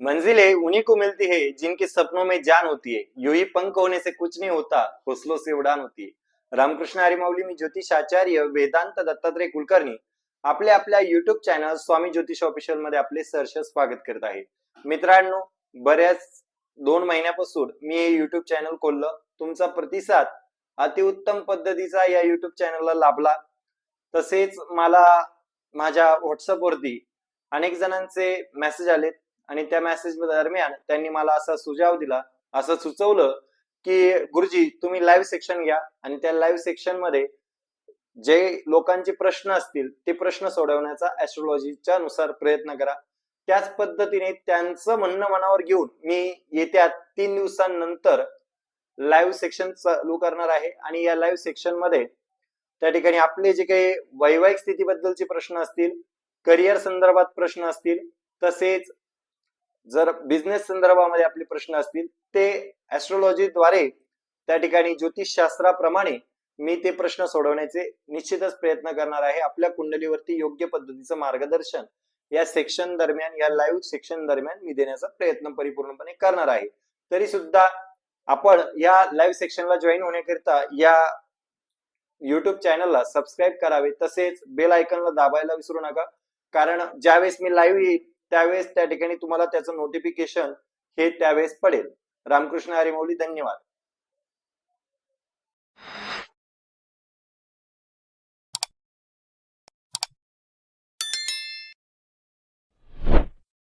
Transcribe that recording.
मंजिलें उन्हीं को मिलती है जिनके सपनों में जान होती है। यू ही पंख होने से कुछ नहीं होता हौसलों से उड़ान होती है। रामकृष्ण हरिमावली मी ज्योतिष आचार्य वेदांत दत्तात्रय कुलकर्णी आपले आपल्या युट्यूब चॅनल स्वामी ज्योतिष ऑफिशियलमध्ये आपले सरस स्वागत करत आहे. मित्रांनो बऱ्याच दोन महिन्यापासून मी हे युट्यूब चॅनल खोललं. तुमचा प्रतिसाद अतिउत्तम पद्धतीचा या युट्यूब चॅनलला लाभला. तसेच मला माझ्या व्हॉट्सअप वरती अनेक जणांचे मेसेज आलेत. आणि त्या मेसेज दरम्यान त्यांनी मला असा सुझाव दिला असं सुचवलं की गुरुजी तुम्ही लाईव्ह सेक्शन घ्या आणि त्या लाईव्ह सेक्शनमध्ये जे लोकांचे प्रश्न असतील ते प्रश्न सोडवण्याचा ऍस्ट्रॉलॉजीच्या नुसार प्रयत्न करा. त्याच पद्धतीने त्यांचं म्हणणं मनावर घेऊन मी येत्या तीन दिवसांनंतर लाईव्ह सेक्शन चालू करणार आहे आणि या लाईव्ह सेक्शनमध्ये त्या ठिकाणी आपले जे काही वैवाहिक स्थितीबद्दलचे प्रश्न असतील करिअर संदर्भात प्रश्न असतील तसेच जर बिझनेस संदर्भामध्ये आपले प्रश्न असतील ते ऍस्ट्रॉलॉजीद्वारे त्या ठिकाणी ज्योतिषशास्त्राप्रमाणे मी ते प्रश्न सोडवण्याचे निश्चितच प्रयत्न करणार आहे. आपल्या कुंडलीवरती योग्य पद्धतीचं मार्गदर्शन या सेक्शन दरम्यान या लाईव्ह सेक्शन दरम्यान मी देण्याचा प्रयत्न परिपूर्णपणे करणार आहे. तरी सुद्धा आपण या लाईव्ह सेक्शनला जॉईन होण्याकरिता या युट्यूब चॅनलला सबस्क्राईब करावे. तसेच बेल आयकनला दाबायला विसरू नका. कारण ज्यावेळेस मी लाईव्ह येईल त्यावेळेस त्या ठिकाणी तुम्हाला त्याचं नोटिफिकेशन हे त्यावेळेस पडेल. रामकृष्ण हरिमौली धन्यवाद.